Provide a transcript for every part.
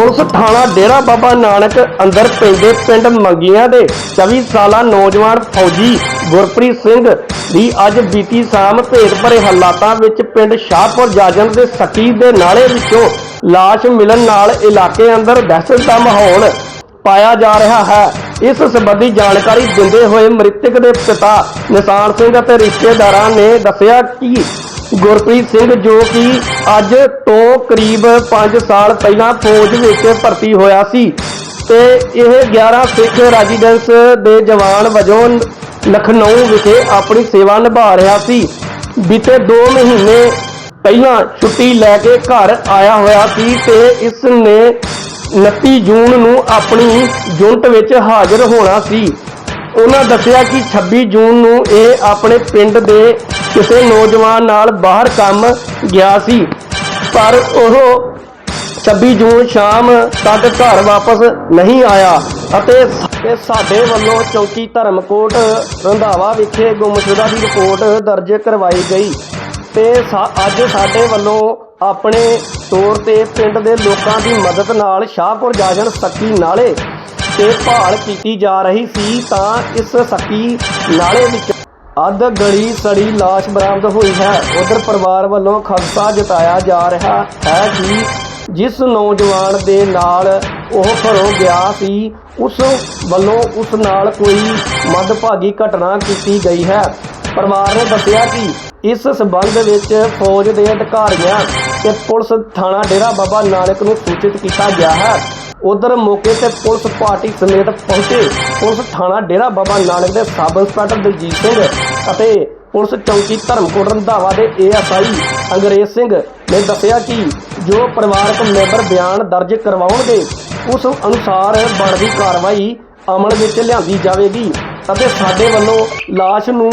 Police ਥਾਣਾ ਡੇਰਾ ਬਾਬਾ ਨਾਨਕ ਅੰਦਰ ਪੈਂਦੇ ਪਿੰਡ ਮੰਗੀਆਂ ਦੇ 24 ਸਾਲਾ ਨੌਜਵਾਨ ਫੌਜੀ ਗੁਰਪ੍ਰੀਤ ਸਿੰਘ ਦੀ ਅੱਜ ਬੀਤੀ ਸ਼ਾਮ ਭੇਦ ਭਰੇ ਹਾਲਾਤਾਂ ਵਿੱਚ ਪਿੰਡ ਸ਼ਾਹਪੁਰ ਜਾਜਨ ਦੇ ਸੱਕੀ ਦੇ ਨਾਲੇ ਵਿੱਚੋਂ ਲਾਸ਼ ਮਿਲਣ ਨਾਲ ਇਲਾਕੇ ਅੰਦਰ ਦਹਿਸ਼ਤ ਦਾ ਮਾਹੌਲ ਪਾਇਆ ਜਾ ਰਿਹਾ ਹੈ। ਇਸ ਸੰਬੰਧੀ ਜਾਣਕਾਰੀ ਦਿੰਦੇ ਹੋਏ ਮ੍ਰਿਤਕ ਦੇ ਪਿਤਾ ਨਿਸ਼ਾਨ ਸਿੰਘ ਅਤੇ ਰਿਸ਼ਤੇਦਾਰਾਂ ਨੇ ਦੱਸਿਆ ਕਿ ਗੁਰਪ੍ਰੀਤ ਸਿੰਘ ਜੋ ਕਿ ਅੱਜ ਤੋਂ ਕਰੀਬ 5 ਸਾਲ ਪਹਿਲਾਂ ਫੌਜ ਵਿੱਚ ਭਰਤੀ ਹੋਇਆ ਸੀ ਤੇ ਇਹ 11 ਸਿੱਖ ਰੈਜ਼ੀਡੈਂਸ ਦੇ ਜਵਾਨ ਵਜੋਂ ਲਖਨਊ ਵਿਖੇ ਆਪਣੀ ਸੇਵਾ ਨਿਭਾ ਰਿਹਾ ਸੀ। ਬੀਤੇ 2 ਮਹੀਨੇ ਪਹਿਲਾਂ ਛੁੱਟੀ ਲੈ ਕੇ ਘਰ ਆਇਆ ਹੋਇਆ ਸੀ ਤੇ ਇਸ ਨੇ 29 ਜੂਨ ਨੂੰ ਆਪਣੀ ਯੂਨਿਟ ਵਿੱਚ ਹਾਜ਼ਰ ਹੋਣਾ ਸੀ। ਉਹਨਾਂ ਦੱਸਿਆ ਕਿ 26 ਜੂਨ ਨੂੰ ਇਹ ਆਪਣੇ ਪਿੰਡ ਦੇ ਕਿਸੇ ਨੌਜਵਾਨ ਨਾਲ ਬਾਹਰ ਕੰਮ ਗਿਆ ਸੀ, ਪਰ ਉਹ 26 ਜੂਨ ਸ਼ਾਮ ਤੱਕ ਘਰ ਵਾਪਸ ਨਹੀਂ ਆਇਆ ਅਤੇ ਸਾਡੇ ਵੱਲੋਂ ਚੌਕੀ ਧਰਮਕੋਟ ਰੰਧਾਵਾ ਵਿਖੇ ਗੁੰਮਸ਼ੁਦਾ ਦੀ ਰਿਪੋਰਟ ਦਰਜ ਕਰਵਾਈ ਗਈ ਤੇ ਸਾ- ਅੱਜ ਸਾਡੇ ਵੱਲੋਂ ਆਪਣੇ ਤੌਰ ਤੇ ਪਿੰਡ ਦੇ ਲੋਕਾਂ ਦੀ ਮਦਦ ਨਾਲ ਸ਼ਾਹਪੁਰ ਜਾਜਣ ਸੱਕੀ ਨਾਲੇ ਤੇ ਭਾਲ ਕੀਤੀ ਜਾ ਰਹੀ ਸੀ ਤਾਂ ਇਸ ਸੱਕੀ ਨਾਲੇ ਵਿੱਚ ਅੱਧ ਗਲੀ ਸੜੀ ਲਾਸ਼ ਬਰਾਮਦ ਹੋਈ ਹੈ। ਉਧਰ ਪਰਿਵਾਰ ਵੱਲੋਂ ਖਦਸ਼ਾ ਜਤਾਇਆ ਜਾ ਰਿਹਾ ਹੈ ਕਿ ਜਿਸ ਨੌਜਵਾਨ ਦੇ ਨਾਲ ਉਹ ਘਰੋਂ ਗਿਆ ਸੀ, ਉਸ ਵੱਲੋਂ ਉਸ ਨਾਲ ਕੋਈ ਮੱਦਭਾਗੀ ਘਟਨਾ ਕੀਤੀ ਗਈ ਹੈ। ਪਰਿਵਾਰ ਨੇ ਦੱਸਿਆ ਕਿ ਇਸ ਸਬੰਧ ਵਿੱਚ ਫੌਜ ਦੇ ਅਧਿਕਾਰੀਆਂ ਤੇ ਪੁਲਿਸ ਥਾਣਾ ਡੇਰਾ ਬਾਬਾ ਨਾਨਕ ਨੂੰ ਸੂਚਿਤ ਕੀਤਾ ਗਿਆ ਹੈ। ਉਧਰ ਮੌਕੇ ਤੇ ਪੁਲਿਸ ਪਾਰਟੀ ਸਮੇਤ ਪਹੁੰਚੇ ਪੁਲਿਸ ਥਾਣਾ ਡੇਰਾ ਬਾਬਾ ਨਾਨਕ ਦੇ ਸਬ ਇੰਸਪੈਕਟਰ ਦਲਜੀਤ ਸਿੰਘ ਅਤੇ ਪੁਲਿਸ ਚੌਕੀ ਧਰਮਕੋਟ ਰੰਧਾਵਾ ਦੇ ਏਐਸਆਈ ਅੰਗਰੇਜ਼ ਸਿੰਘ ਨੇ ਦੱਸਿਆ ਕਿ ਜੋ ਪਰਿਵਾਰਕ ਮੈਂਬਰ ਬਿਆਨ ਦਰਜ ਕਰਵਾਉਣਗੇ, ਉਸ ਅਨੁਸਾਰ ਬਣਦੀ ਕਾਰਵਾਈ ਅਮਲ ਵਿੱਚ ਲਿਆਂਦੀ ਜਾਵੇਗੀ ਅਤੇ ਸਾਡੇ ਵੱਲੋਂ ਲਾਸ਼ ਨੂੰ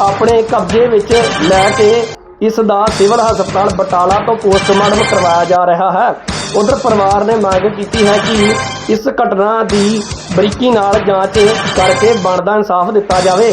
ਆਪਣੇ ਕਬਜ਼ੇ ਵਿੱਚ ਲੈ ਕੇ ਇਸ ਦਾ ਸਿਵਲ ਹਸਪਤਾਲ ਬਟਾਲਾ ਤੋਂ ਪੋਸਟਮਾਰਟਮ ਕਰਵਾਇਆ ਜਾ ਰਿਹਾ ਹੈ। ਉਧਰ ਪਰਿਵਾਰ ਨੇ ਮੰਗ ਕੀਤੀ ਹੈ ਕਿ ਇਸ ਘਟਨਾ ਦੀ ਬਰੀਕੀ ਨਾਲ ਜਾਂਚ ਕਰਕੇ ਬਣਦਾ ਇਨਸਾਫ ਦਿੱਤਾ ਜਾਵੇ।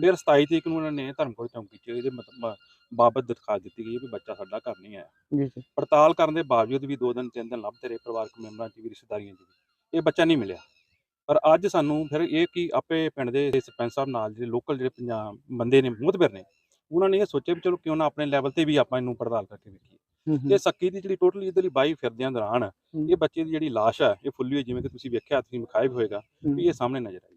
ਫਿਰ 27 ਤਰੀਕ ਨੂੰ ਉਹਨਾਂ ਨੇ ਧਰਮਕੋਟ ਚੌਂਕੀ 'ਚ ਇਹਦੇ ਮਤ- ਮ- ਬਾਬਤ ਦਰਖਾਸਤ ਦਿੱਤੀ ਗਈ ਵੀ ਬੱਚਾ ਸਾਡਾ ਘਰ ਨਹੀਂ ਆਇਆ। ਜੀ ਜੀ। ਪੜਤਾਲ ਕਰਨ ਦੇ ਬਾਵਜੂਦ ਵੀ ਦੋ ਦਿਨ ਤਿੰਨ ਦਿਨ ਲੱਭਦੇ ਰਹੇ ਪਰਿਵਾਰਕ ਮੈਂਬਰਾਂ 'ਚ ਵੀ ਰਿਸ਼ਤੇਦਾਰੀਆਂ 'ਚ ਵੀ ਇਹ ਬੱਚਾ ਨਹੀਂ ਮਿਲਿਆ। ਪਰ ਅੱਜ ਸਾਨੂੰ ਫਿਰ ਇਹ ਕਿ ਆਪੇ ਪਿੰਡ ਦੇ ਸਰਪੰਚ ਸਾਹਿਬ ਨਾਲ ਜਿਹੜੇ ਲੋਕਲ ਜਿਹੜੇ ਪੰਜਾਬ ਬੰਦੇ ਨੇ ਮੁਹਤਬਰ ਨੇ ਉਹਨਾਂ ਨੇ ਇਹ ਸੋਚਿਆ ਵੀ ਚਲੋ ਕਿਉਂ ਨਾ ਆਪਣੇ ਲੈਵਲ ਤੇ ਵੀ ਆਪਾਂ ਇਹਨੂੰ ਪੜਤਾਲ ਕਰਕੇ ਵੇਖੀਏ। ਹੂੰ ਤੇ ਹੂੰ, ਸੱਕੀ ਦੀ ਜਿਹੜੀ ਟੋਟਲੀ ਇਧਰਲੀ ਬਾਈ ਫਿਰਦਿਆਂ ਦੌਰਾਨ ਇਹ ਬੱਚੇ ਦੀ ਜਿਹੜੀ ਲਾਸ਼ ਹੈ ਇਹ ਫੁੱਲੀ ਹੋਈ ਜਿਵੇਂ ਕਿ ਤੁਸੀਂ ਵੇਖਿਆ ਤੁਸੀਂ ਵਿਖਾਇਆ ਹੋਏਗਾ ਵੀ ਇਹ ਸਾਹਮਣੇ ਨਜ਼ਰ ਆਈ।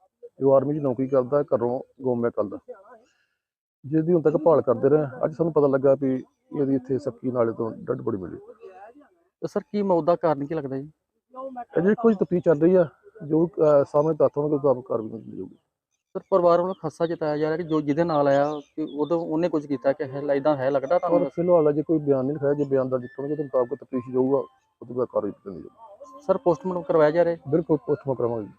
ਜੋ ਆਰਮੀ 'ਚ ਨੌਕਰੀ ਕਰਦਾ ਘਰੋਂ ਗੋਮਿਆ ਕਰਦਾ ਜਿਹਦੀ ਹੁਣ ਤੱਕ ਭਾਲ ਕਰਦੇ ਰਹੇ ਅੱਜ ਸਾਨੂੰ ਪਤਾ ਲੱਗਾ ਵੀ ਇਹਦੀ ਇੱਥੇ ਸੱਕੀ ਨਾਲੇ ਤੋਂ ਡੱਡ ਬੜੀ ਮਿਲੀ। ਤੇ ਸਰ ਕੀ ਮੌਤ ਦਾ ਕਾਰਨ ਕੀ ਲੱਗਦਾ ਜੀ? ਅਜੇ ਕੁਝ ਤਫਤੀਸ਼ ਚੱਲ ਰਹੀ ਆ ਜੋ ਸਾਹਮਣੇ ਤੱਥ ਹੋਣਗੇ ਮੁਤਾਬਕ ਕਾਰਵਾਈ ਕੀਤੀ ਜਾਊਗੀ। ਸਰ ਪਰਿਵਾਰ ਵੱਲੋਂ ਖੱਸਾ ਜਤਾਇਆ ਜਾ ਰਿਹਾ ਕਿ ਜੋ ਜਿਹਦੇ ਨਾਲ ਆਇਆ ਕਿ ਉਦੋਂ ਉਹਨੇ ਕੁਝ ਕੀਤਾ ਕਿ ਹੈ ਇਦਾਂ ਹੈ ਲੱਗਦਾ ਪਰ ਤੁਹਾਨੂੰ ਫਿਲਹਾਲ ਅਜੇ ਕੋਈ ਬਿਆਨ ਨਹੀਂ ਲਿਖਾਇਆ ਜੇ ਬਿਆਨ ਦਰਜ ਕਰਨਗੇ ਤਾਂ ਮੁਤਾਬਕ ਤਫਤੀਸ਼ ਜਾਊਗਾ ਉਹ ਤੋਂ ਬਾਅਦ ਕਾਰਵਾਈ ਕੀਤੀ ਜਾਊਗੀ। ਸਰ ਪੋਸਟਮਾਰਟਮ ਕਰਵਾਇਆ ਜਾ ਰਿਹਾ? ਬਿਲਕੁਲ ਪੋਸਟਮਾਰਟਮ ਕਰਾਵਾਂਗੇ।